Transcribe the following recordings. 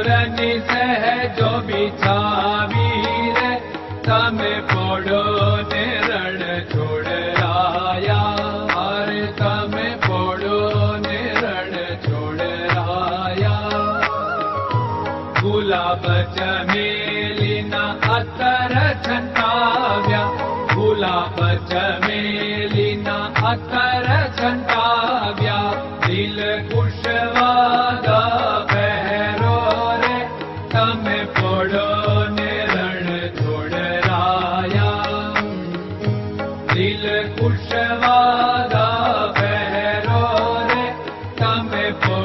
सूरज सह जो रण छोड़ आया। और तम ने रण छोड़ आया। गुलाब चमेलिना अतर छंटाव्या। गुलाब चमेलिना अतर छंटा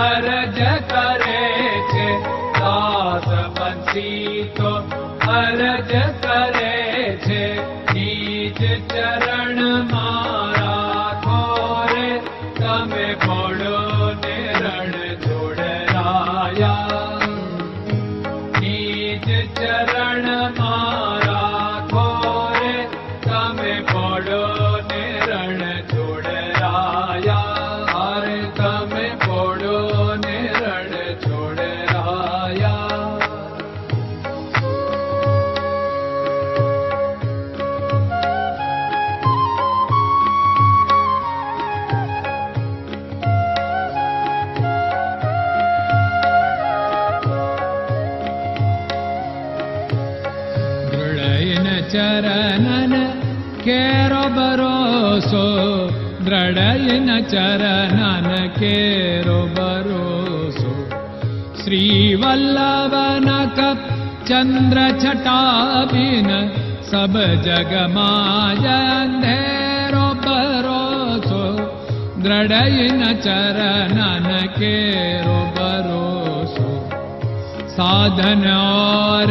अरज करे छे दास बंसी तो अरज करे छे नीच चरण मारा मा तमे भोडो चरन केरो भरोसो द्रडयन चरन केरो भरोसो श्रीवल्लभ चन्द्र छटाभि सब जगमाजेरो भरोसो द्रडयन चरन केरो भरोसो साधन और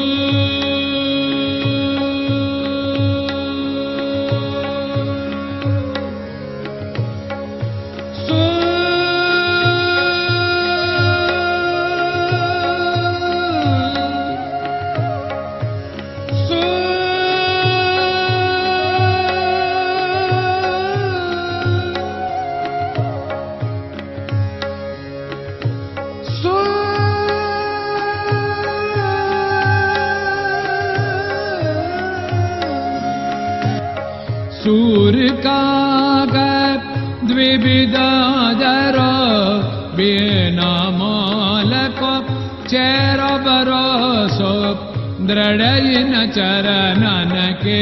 का द्विविदादर बिना मालक चेर बरसो दृढ़ न चरणन के